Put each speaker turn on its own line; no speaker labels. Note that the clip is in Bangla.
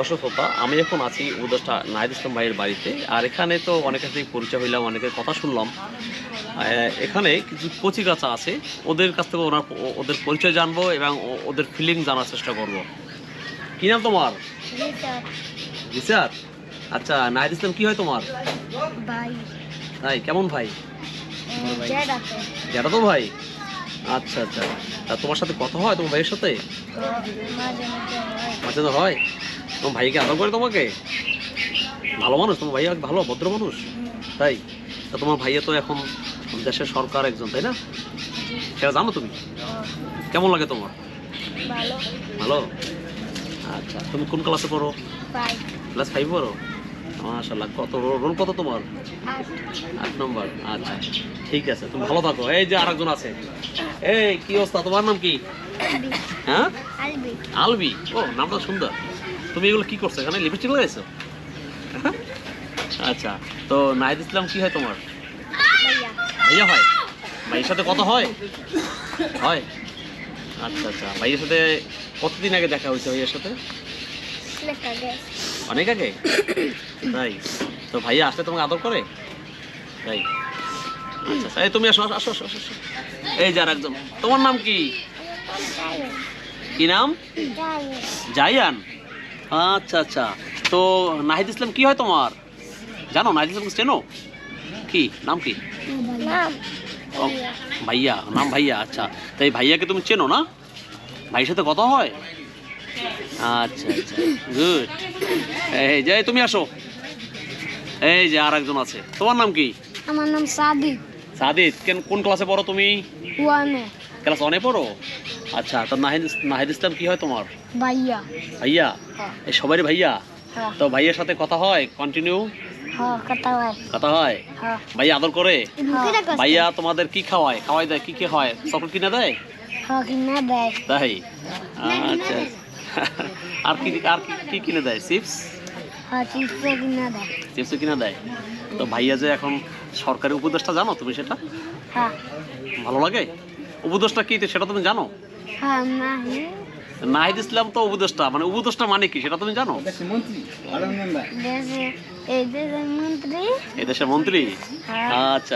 দর্শক শ্রোতা আমি এখন আছি উপদেষ্টা নাহিদ ইসলাম ভাইয়ের বাড়িতে। আর এখানে তো অনেকের সাথে পরিচয় হইলাম অনেকের কথা শুনলাম। এখানে কিছু কচি কাঁচা আছে ওদের কাছ থেকে ওনার ওদের পরিচয় জানব এবং ওদের ফিলিং জানার চেষ্টা করব। কি নাম তোমার? আচ্ছা নাহিদ ইসলাম কি হয় তোমার?
ভাই।
কেমন ভাই? যেটা তো ভাই? আচ্ছা আচ্ছা। তা তোমার সাথে কথা হয় তোমার ভাইয়ের সাথে?
মাঝে হয়?
তোমার ভাইকে আদর করে তোমাকে? ভালো মানুষ তোমার ভাইয়া ভালো ভদ্র মানুষ তাই? তা তোমার ভাইয়া তো এখন দেশের সরকার একজন তাই না? সেটা জানো তুমি? কেমন লাগে তোমার?
ভালো।
আচ্ছা তুমি কোন ক্লাসে পড়ো? ক্লাস ফাইভ পড়ো? মাশাল্লাহ কত রোল কত তোমার?
আট।
নম্বর আচ্ছা ঠিক আছে তুমি ভালো থাকো। এই যে আরেকজন আছে। এই কি অবস্থা? তোমার নাম কি? হ্যাঁ?
আলবি?
ও নামটা সুন্দর। তুমি এগুলো কি করছ? এখানে লিপস্টিক লাগাইছো? হ্যাঁ? আচ্ছা তো নাহিদ ইসলাম কি হয় তোমার?
ভাইয়া
হয়। ভাইয়ের সাথে কত হয়? হয়? আচ্ছা আচ্ছা ভাইয়ের সাথে কতদিন আগে দেখা হয়েছে ভাইয়ের সাথে? অনেক আগে। তাই? তো ভাইয়া আসলে তোমাকে আদর করে? তাই? আচ্ছা আচ্ছা এই তুমি আসো আসো আসো। এই যার একদম তোমার নাম কি? কি নাম? জাইয়ান? আচ্ছা আচ্ছা। তো নাহিদ ইসলাম কি হয় তোমার? জানো নাহিদ ইসলাম চেনো? কি? নাম কি? ভাইয়া। নাম ভাইয়া আচ্ছা। তাই ভাইয়াকে তুমি চেনো না? ভাইয়ের সাথে কথা হয়? আচ্ছা আচ্ছা। গুড এই যে তুমি আসো। এই যে আর একজন আছে। তোমার নাম কি?
আমার নাম সাদিক।
সাদিদ কেন কোন ক্লাসে পড়ো তুমি?
ওয়ানে
ক্লাস ওয়ানে পড়ো? আচ্ছা তো নাহিদ নাহিদ ইসলাম কি হয় তোমার?
ভাইয়া।
ভাইয়া?
হ্যাঁ।
এই সবারই ভাইয়া?
হ্যাঁ।
তো ভাইয়ের সাথে কথা হয়? কন্টিনিউ
হ্যাঁ কথা হয়।
ভাইয়া আদর করে? ভাইয়া তোমাদের কি খাওয়ায়? খাওয়াই দেয়? কি কি হয়? চকলেট কিনে দেয়? তাই আচ্ছা। আর কি আর কি কিনে দেয়? চিপস
হ্যাঁ কিনা দেয়।
তো ভাইয়া যে এখন সরকারি উপদেশটা জানো তুমি সেটা?
হ্যাঁ।
ভালো লাগে? উপদেশটা কি সেটা তুমি জানো?
হ্যাঁ নাহি।
নাহিদ ইসলাম তো উপদেশটা মানে উপদেশটা মানে কি সেটা তুমি জানো?
এদেশের এই দেশের মন্ত্রী।
আচ্ছা